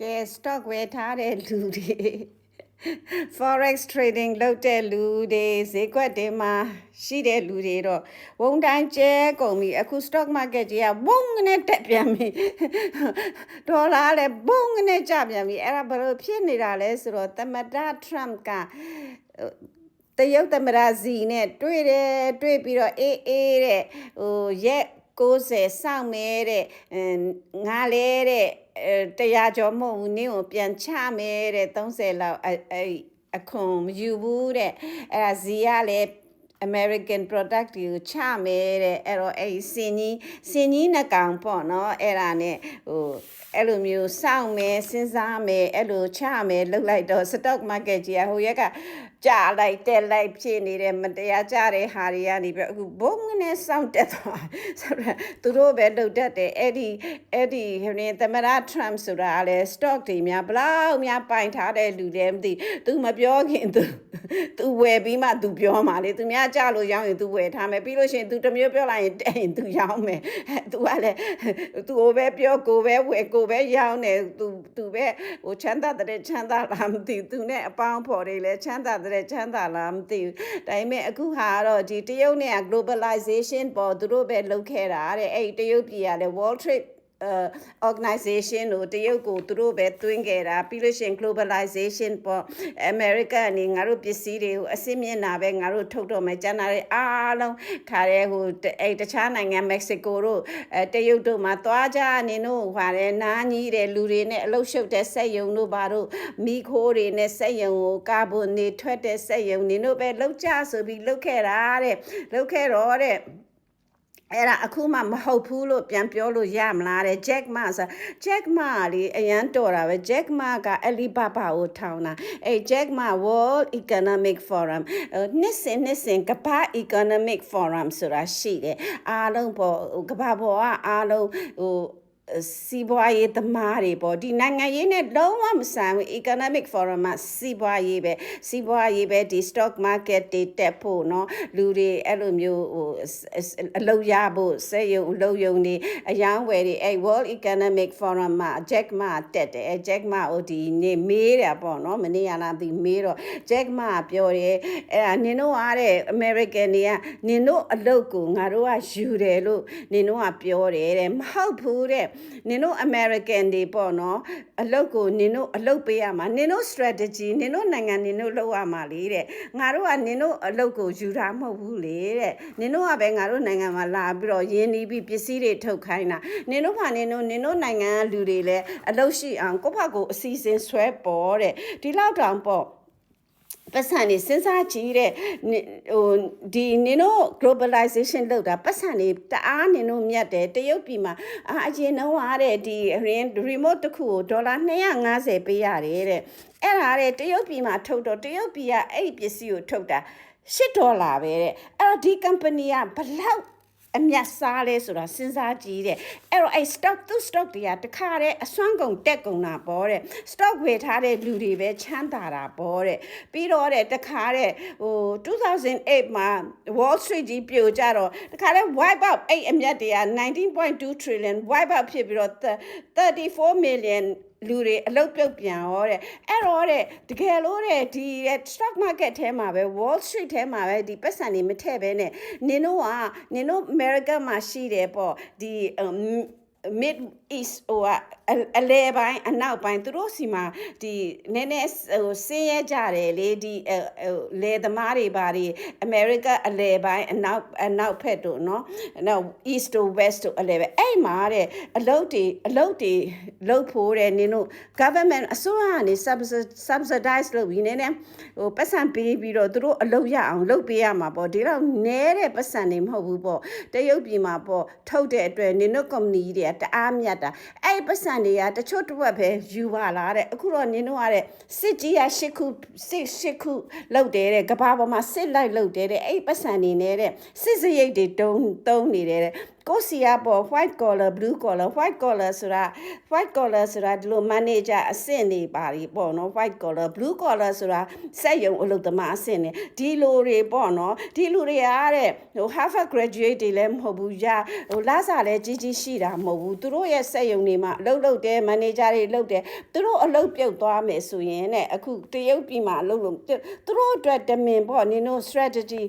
ကဲ stock ဝယ်ထားတဲ့လူတွေ forex trading လုပ်တဲ့လူတွေဈေးကွက်တွေမှာရှိတဲ့လူတွေတော့ဝုံတိုင်းကျဲကုန်ပြီအခု stock market ကြီးကဘုံနဲ့တက်ပြန်ပြီဒေါ်လာလည်းဘုံနဲ့ကျပြန်ပြီအဲ့ဒါဘယ်လိုဖြစ်နေတာလဲဆိုတော့သမ္မတ Trump ကတရုတ်သမ္မတဇီနဲ့တွေ့တယ်တွေ့ပြီးတော့အေးအေးတဲ့ဟိုရက်60စောင့်မဲတဲ့အဲငါလဲတဲ့အဲ တရားကျော်မဟုတ်ဘူးနင်းကိုပြန်ချမဲတဲ့30လောက်အဲအဲအခွန်မယူဘူးတဲ့အဲ့ဒါဇီကလည်း American product တွေကိုချမဲတဲ့အဲ့တော့အဲ့ဒီစင်ကြီးစင်ကြီးနှကောင်ပေါ့နော်အဲ့ဒါနဲ့ဟိုအဲ့လိုမျိုးစောင့်မဲစဉ်းစားမဲအဲ့လိုချမဲလောက်လိုက်တော့ stock market ကြီးကဟိုရက်က ကြလိုက်တက်လိုက်ဖြစ်နေတဲ့မတရားကြတဲ့ဟာတွေကနေပြီးအခုဘုံနဲ့စောင့်တက်သွားဆိုတော့သူတို့ပဲလုတ်တတ်တယ်အဲ့ဒီအဲ့ဒီဟိုနေသမရ Trump ဆိုတာလေ stock တွေများဘလောက်များပိုင်ထားတဲ့လူလည်းမသိ तू မပြောခင် तू तू ဝယ်ပြီးမှ तू ပြောမှာလေ तू များကြလို့ရောင်းရင် तू ဝယ်ထားမယ်ပြီးလို့ရှိရင် तू တစ်မျိုးပြောလိုက်ရင်တဲ့ရင် तू ရောင်းမယ် तू ကလည်း तू ကိုပဲပြောကိုပဲဝယ်ကိုပဲရောင်းတယ် तू तू ပဲဟိုချမ်းသာတဲ့ချမ်းသာလားမသိဘူး तू နဲ့အပေါင်းဖော်တွေလည်းချမ်းသာတဲ့ ချမ်းသာလားမသိဘူးဒါပေမဲ့အခုဟာကတော့ဒီတရုတ်နဲ့ globalization ပေါ်သူတို့ပဲလုပ်ခဲ့တာတဲ့အဲ့ဒီတရုတ်ပြည်ကလည်း World Trade အဲ organization ကိုတရုတ်ကိုသူတို့ပဲတွင်းခဲ့တာပြီးလို့ရှိရင် globalization ပေါ့ America ကနေငါတို့ပစ္စည်းတွေကိုအစစ်မျက်နှာပဲငါတို့ထုတ်တော့မယ်ကျန်တာတွေအားလုံးခါရဲဟိုအဲတခြားနိုင်ငံ Mexico တို့အဲတရုတ်တို့မှာသွားကြနေတို့ဟာတယ်နားကြီးတယ်လူတွေနဲ့အလုရှုပ်တဲ့စက်ယုံတို့ဘာတို့မိခိုးတွေနဲ့စက်ယုံကိုကာဗွန်တွေထွက်တဲ့စက်ယုံနေတို့ပဲလောက်ကြဆိုပြီးလောက်ခဲ့တာတဲ့လောက်ခဲ့တော့တဲ့ အဲ့ဒါအခုမှမဟုတ်ဘူးလို့ပြန်ပြောလို့ရမလားတဲ့ Jack Ma ဆို Jack Ma လေအရန်တော်တာပဲ Jack Ma က Alibaba ကိုထောင်းတာအဲ့ Jack Ma World Economic Forum ဟိုနှစ်စဉ်နှစ်စဉ်ကမ္ဘာ Economic Forum ဆိုတာရှိတယ်အားလုံးပေါ့ဟိုကမ္ဘာပေါ်ကအားလုံးဟို စီးပွားရေးသမားတွေပေါ့ဒီနိုင်ငံရေးနဲ့လုံးဝမဆိုင်ဘူး economic forum မှာစီးပွားရေးပဲစီးပွားရေးပဲဒီ stock market တွေတက်ဖို့เนาะလူတွေအဲ့လိုမျိုးဟိုအလုပ်ရဖို့စက်ရုံအလုပ်ရုံတွေအယောင်းဝယ်တွေအဲ့ World Economic Forum မှာ Jack Ma တက်တယ်အဲ့ Jack Ma ဟိုဒီနေ့မေးတာပေါ့เนาะမနေ့ကလားဒီမေးတော့ Jack Ma ပြောတယ်အဲ့ဒါနင်တို့အားတဲ့ American တွေကနင်တို့အလုပ်ကိုငါတို့ကယူတယ်လို့နင်တို့ကပြောတယ်တဲ့မဟုတ်ဘူးတဲ့ နင်တို့ American တွေပေါ့နော်အလုပ်ကိုနင်တို့အလုပ်ပေးရမှာနင်တို့ strategy နင်တို့နိုင်ငံနင်တို့လုပ်ရမှာလေတဲ့ငါတို့ကနင်တို့အလုပ်ကိုယူတာမဟုတ်ဘူးလေတဲ့နင်တို့ကပဲငါတို့နိုင်ငံမှာလာပြီးတော့ရင်းနှီးပြီးပစ္စည်းတွေထုတ်ခိုင်းတာနင်တို့ဘာနင်တို့နင်တို့နိုင်ငံကလူတွေလည်းအလုပ်ရှိအောင်ကိုယ့်ဘက်ကိုအစီအစဉ်ဆွဲပေါ်တဲ့ဒီလောက်တောင်ပေါ့ ပတ်စံနေစဉ်းစားကြည့်တဲ့နိဟိုဒီနင်တို့ globalization လောက်တာပတ်စံနေတအားနင်တို့မြတ်တယ်တရုတ်ပြည်မှာအာအရင်တော့ဟာတဲ့ဒီ remote တစ်ခုကိုဒေါ်လာ250ပေးရတယ်တဲ့အဲ့ဒါတဲ့တရုတ်ပြည်မှာထုတ်တော့တရုတ်ပြည်ကအဲ့ဒီပစ္စည်းကိုထုတ်တာ8ဒေါ်လာပဲတဲ့အဲ့တော့ဒီ company ကဘလောက် အမျက်စားလဲဆိုတာစဉ်းစားကြည့်တဲ့အဲ့တော့အဲ့ stock သူ stock တွေကတခါတည်းအစွမ်းကုန်တက်ကုန်တာပေါ့တဲ့ stock ဝယ်ထားတဲ့လူတွေပဲချမ်းသာတာပေါ့တဲ့ပြီးတော့တဲ့တခါတဲ့ဟို2008မှာ Wall Street ကြီးပြိုကျတော့တခါတည်း wipe out အဲ့အမျက်တွေက19.2 trillion wipe out ဖြစ်ပြီးတော့34 million လူတွေအလုတ်ပြုတ်ပြန်ရောတဲ့အဲ့တော့တဲ့တကယ်လို့တဲ့ဒီ stock market ထဲမှာပဲ Wall Street ထဲမှာပဲဒီပတ်စံတွေမထည့်ပဲနဲ့နင်တို့ကနင်တို့ America မှာရှိတယ်ပေါ့ဒီ mid east ဟိုကအလဲပိုင်းအနောက်ပိုင်းသူတို့စီမှာဒီနည်းနည်းဟိုဆင်းရဲကြတယ်လေဒီဟိုလေသမားတွေဘာတွေ America အလဲပိုင်းအနောက်အနောက်ဖက်တို့เนาะနောက် east to west တို့အလဲပဲအဲ့မှာတဲ့အလုတ်တွေအလုတ်တွေလုတ်ဖို့တဲ့နင်တို့ government အစိုးရကနေ subsidize လုပ်ပြီးနည်းနည်းဟိုပတ်စံပေးပြီးတော့သူတို့အလုတ်ရအောင်လုပ်ပေးရမှာပေါ့ဒီတော့နဲတဲ့ပတ်စံတွေမဟုတ်ဘူးပေါ့တရုတ်ပြည်မှာပေါ့ထုတ်တဲ့အတွက်နင်တို့ company တွေက တအားမြတ်တာအဲ့ပတ်စံတွေကတချို့တစ်ဝက်ပဲယူပါလားတဲ့အခုတော့နင်တို့ကတဲ့စစ်ကြီးကရှစ်ခုစစ်ရှစ်ခုလောက်တယ်တဲ့ကဘာပေါ်မှာစစ်လိုက်လောက်တယ်တဲ့အဲ့ပတ်စံနေနဲ့တဲ့စစ်စရိတ်တွေတုံးတုံးနေတယ်တဲ့ကိုစီယာပေါ် white collar blue collar white collar ဆိုတာ white collar ဆိုတာဒီလို manager အဆင့်နေပါပြီပေါ့နော် white collar blue collar ဆိုတာစက်ရုံအလုပ်သမားအဆင့်နေဒီလိုတွေပေါ့နော်ဒီလူတွေကတဲ့ဟို Harvard graduate တွေလည်းမဟုတ်ဘူးရဟိုလစာလည်းကြီးကြီးရှိတာမဟုတ်ဘူးသူတို့ရဲ့စက်ရုံတွေမှာအလုပ်လုပ်တယ် manager တွေလုပ်တယ်သူတို့အလုပ်ပြုတ်သွားမယ်ဆိုရင်တဲ့အခုတရုတ်ပြည်မှာအလုပ်လုပ်သူတို့အတွက်တမင်ပေါ့နင်တို့ strategy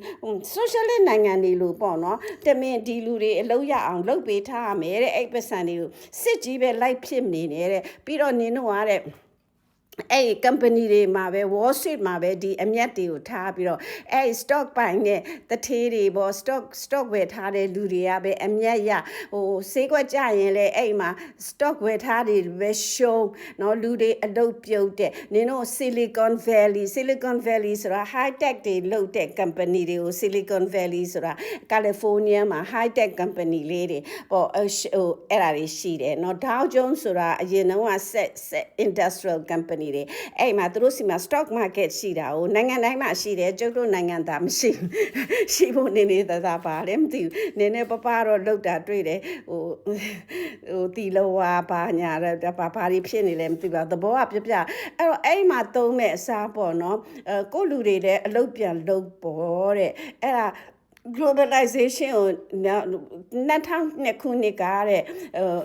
socialist နိုင်ငံတွေလို့ပေါ့နော်တမင်ဒီလူတွေအလုပ်ရအောင်လုပ်ပေးထားရမယ်တဲ့အဲ့ပတ်စံတွေကိုစစ်ကြီးပဲလိုက်ဖြစ်နေနေတဲ့ပြီးတော့နင်တို့ကတဲ့ အဲ့ဒီ company တွေမှာပဲ Wall Street မှာပဲဒီအမျက်တွေကိုထားပြီးတော့အဲ့ဒီ stock ပိုင်တဲ့တထေးတွေပေါ့ stock stock ဝယ်ထားတဲ့လူတွေကပဲအမျက်ရဟိုဈေးကွက်ကြရင်လေအဲ့မှာ stock ဝယ်ထားတွေပဲရှုံးเนาะလူတွေအလုပ်ပြုတ်တဲ့နင်တို့ Silicon Valley Silicon Valley ဆိုတာ high tech တွေလုပ်တဲ့ company တွေကို Silicon Valley ဆိုတာ California မှာ high tech company လေးတွေပေါ့ဟိုအဲ့ဒါတွေရှိတယ်เนาะ Dow Jones ဆိုတာအရင်တုန်းက set set industrial company တွေအဲ့မှာသူတို့စီမှာ stock market ရှိတာ哦နိုင်ငံတိုင်းမှာရှိတယ်ကျုပ်တို့နိုင်ငံသားမရှိဘူးရှိဖို့နေနေသာသာပါတယ်မသိဘူးနည်းနည်းပပတော့လောက်တာတွေ့တယ်ဟိုဟိုတီလောဝါဘာညာတဲ့ဘာဘာတွေဖြစ်နေလဲမသိပါဘူးသဘောကပြပြအဲ့တော့အဲ့မှာသုံးမဲ့အစားပေါ့နော်အဲကိုလူတွေလည်းအလုပ်ပြန်လုပ်ပေါ်တဲ့အဲ့ဒါ globalization ကို2000ခုနှစ်ကတဲ့ဟို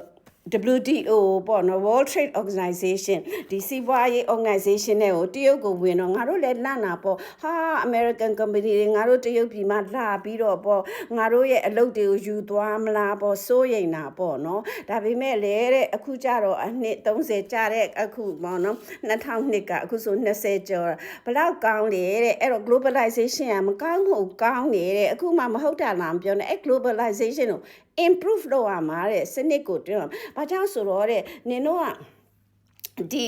WTO ပေါ့နော် World Trade Organization ဒီစီးပွားရေး organization နဲ့ကိုတရုတ်ကိုဝင်တော့ငါတို့လည်းလန့်တာပေါ့ဟာ American company တွေငါတို့တရုတ်ပြည်မှာလာပြီးတော့ပေါ့ငါတို့ရဲ့အလုပ်တွေကိုယူသွားမလားပေါ့စိုးရိမ်တာပေါ့နော်ဒါပေမဲ့လေတဲ့အခုကျတော့အနှစ်30ကျတဲ့အခုပေါ့နော်2000ကအခုဆို20ကျော်ဘလောက်ကောင်းလေတဲ့အဲ့တော့ globalization ကမကောင်းဘူးကောင်းနေတဲ့အခုမှမဟုတ်တာလားမပြောနဲ့အဲ့ globalization ကို improve လုပ်ရမှာတဲ့စနစ်ကိုတွန်းဘာကြောင့်ဆိုတော့တဲ့နင်တို့ကဒီ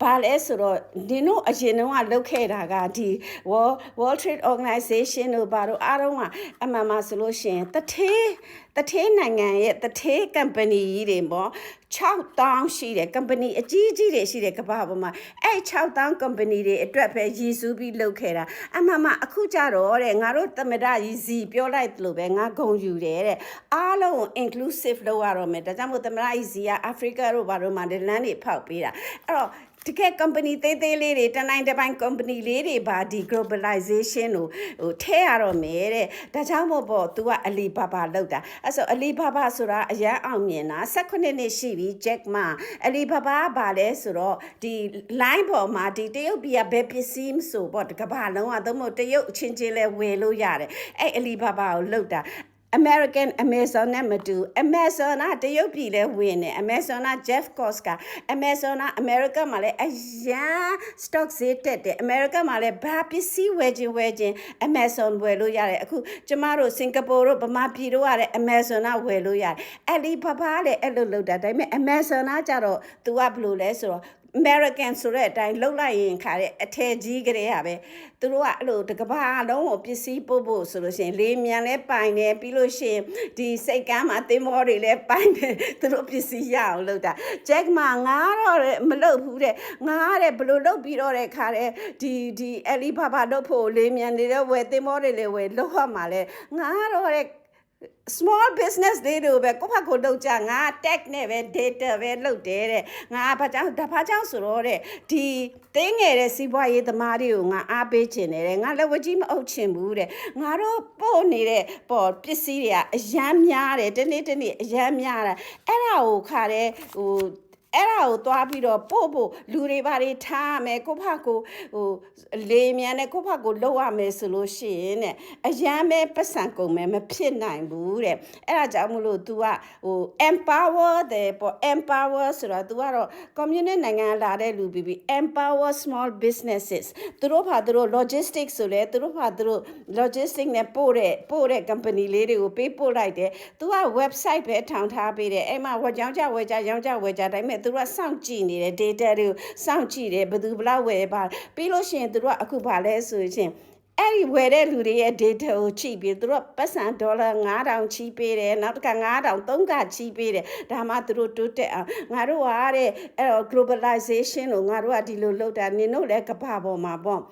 ဘာလဲဆိုတော့ဒီတို့အရင်တုန်းကလုပ်ခဲ့တာကဒီ World World Trade Organization တို့ဘာတို့အားလုံးကအမှန်မှဆိုလို့ရှိရင်တထေးတထေးနိုင်ငံရဲ့တထေး company ကြီးတွေပေါ့6000ရှိတယ် company အကြီးကြီးတွေရှိတယ်ကမ္ဘာပေါ်မှာအဲ့6000 company တွေအတွက်ပဲရည်စူးပြီးလုပ်ခဲ့တာအမှန်မှအခုကြတော့တဲ့ငါတို့သမဒကြီးစီပြောလိုက်သလိုပဲငါဂုံယူတယ်တဲ့အားလုံး inclusive လုပ်ရတော့မယ်ဒါကြောင့်မို့သမဒကြီးစီက Africa တို့ဘာတို့မှာဒီလမ်းတွေဖောက်ပေးတာအဲ့တော့ တကယ် company သေးသေးလေးတွေတနိုင်တစ်ပိုင်း company လေးတွေပါဒီ globalization ကိုဟိုထဲရတော့မယ်တဲ့ဒါကြောင့်မို့ပေါ့ तू ကအလီဘာဘာလောက်တာအဲ့ဆိုအလီဘာဘာဆိုတာအရန်အောင်မြင်တာ18နှစ်ရှိပြီ Jack Ma အလီဘာဘာကဘာလဲဆိုတော့ဒီ line ပေါ်မှာဒီတရုတ်ပြည်ကဘယ်ပစ္စည်းမဆိုပေါ့တကဘာလုံးကသို့မဟုတ်တရုတ်အချင်းချင်းလဲဝယ်လို့ရတယ်အဲ့အလီဘာဘာကိုလောက်တာ American Amazon နဲ့မတူ Amazon ကတရုတ်ပြည်လဲဝင်တယ် Amazon က Jeff Bezos က Amazon က America မှာလဲအရန် stock ဈေးတက်တယ် America မှာလဲဘာပစ္စည်းဝယ်ခြင်းဝယ်ခြင်း Amazon ဝယ်လို့ရတယ်အခုကျမတို့စင်ကာပူတို့ဗမာပြည်တို့ကလည်း Amazon ကဝယ်လို့ရတယ် Alibaba လည်းအဲ့လိုလုပ်တာဒါပေမဲ့ Amazon ကကြတော့ तू ကဘယ်လိုလဲဆိုတော့ American ဆိုတဲ့အတိုင်းလှုပ်လိုက်ရင်ခါတဲ့အထည်ကြီးကလေးရပဲသူတို့ကအဲ့လိုတကဘာလုံးကိုပစ္စည်းပို့ဖို့ဆိုလို့ရှိရင်လေးမြန်လဲပိုင်တယ်ပြီးလို့ရှိရင်ဒီစိတ်ကမ်းမှာသင်္ဘောတွေလဲပိုင်တယ်သူတို့ပစ္စည်းရအောင်လုပ်တာ Jack မှာငါတော့မလုပ်ဘူးတဲ့ငါတဲ့ဘလို့လုပ်ပြီးတော့တဲ့ခါတဲ့ဒီဒီ Alibaba လုပ်ဖို့လေးမြန်နေတဲ့ဝယ်သင်္ဘောတွေလဲဝယ်လောက်ရမှာလဲငါတော့တဲ့ small business တွေတို့ပဲကိုယ့်ဘက်ကိုလုပ်ကြငါ tech နဲ့ပဲ data ပဲလုပ်တယ်တဲ့ငါဘာကြောင့်ဒါဘာကြောင့်ဆိုတော့တဲ့ဒီတင်းငယ်တဲ့စီးပွားရေးသမားတွေကိုငါအားပေးချင်တယ်တဲ့ငါလက်ဝကြီးမအုပ်ချင်ဘူးတဲ့ငါတို့ပို့နေတဲ့ပေါ်ပစ္စည်းတွေကအရန်များတယ်တနေ့တနေ့အရန်များတာအဲ့ဒါကိုခါတဲ့ဟို အဲ့ဒါကိုသွားပြီးတော့ပို့ဖို့လူတွေဘာတွေထားရမယ်ကိုဖကိုဟိုလေမြန်နဲ့ကိုဖကိုလှုပ်ရမယ်ဆိုလို့ရှိရင်တဲ့အရန်ပဲပတ်စံကုန်မယ်မဖြစ်နိုင်ဘူးတဲ့အဲ့ဒါကြောင့်မလို့ तू ကဟို empower တဲ့ပေါ့ empower ဆိုတာ तू ကတော့ community နိုင်ငံလာတဲ့လူပြီးပြီး empower small businesses သူတို့ဘာသူတို့ logistics ဆိုလဲသူတို့ဘာသူတို့ logistics နဲ့ပို့တဲ့ပို့တဲ့ company လေးတွေကိုပေးပို့လိုက်တယ် तू က website ပဲထောင်ထားပေးတယ်အဲ့မှာဝကြောင်းကြဝယ်ကြရောင်းကြဝယ်ကြတိုင်းမဲ့ သူတို့ကစောင့်ကြည့်နေတယ် data တွေကိုစောင့်ကြည့်တယ်ဘယ်သူဘလောက်ဝယ်ပါပြီးလို့ရှိရင်သူတို့ကအခုဘာလဲဆိုရင်အဲ့ဒီဝယ်တဲ့လူတွေရဲ့ data ကိုချိပြီးသူတို့ပတ်စံဒေါ်လာ9000ချီးပေးတယ်နောက်တစ်ခါ9000 3ကချီးပေးတယ်ဒါမှသူတို့တိုးတက်အောင်ငါတို့ကတဲ့အဲ့တော့ globalization ကိုငါတို့ကဒီလိုလုပ်တာနင်တို့လည်းကမ္ဘာပေါ်မှာပေါ့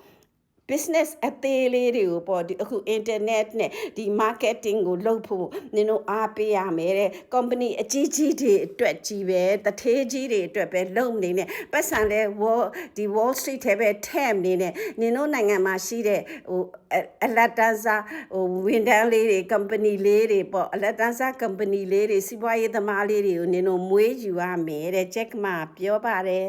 business အသေးလေးတွေကိုပေါ့ဒီအခု internet နဲ့ဒီ marketing ကိုလုပ်ဖို့နင်တို့အားပေးရမယ်တဲ့ company အကြီးကြီးတွေအတွက်ကြီးပဲတထေးကြီးတွေအတွက်ပဲလုပ်နေနဲ့ပတ်စံလဲ wall ဒီ wall street ထဲပဲထဲ့နေနဲ့နင်တို့နိုင်ငံမှာရှိတဲ့ဟိုအအလတ်တန်းစားဟိုဝန်ထမ်းလေးတွေ company လေးတွေပေါ့အလတ်တန်းစား company လေးတွေစီးပွားရေးသမားလေးတွေကိုနင်တို့မွေးယူရမယ်တဲ့ check မှာပြောပါတယ်